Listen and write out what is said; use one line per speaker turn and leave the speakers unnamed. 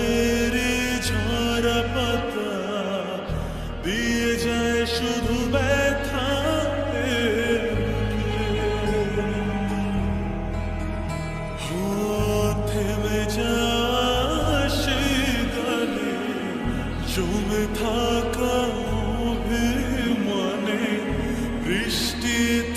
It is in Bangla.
রাতের পাতা দিয়ে যায় শুধু ব্যথা থেমে যা সে গানে থাকা মনে বৃষ্টির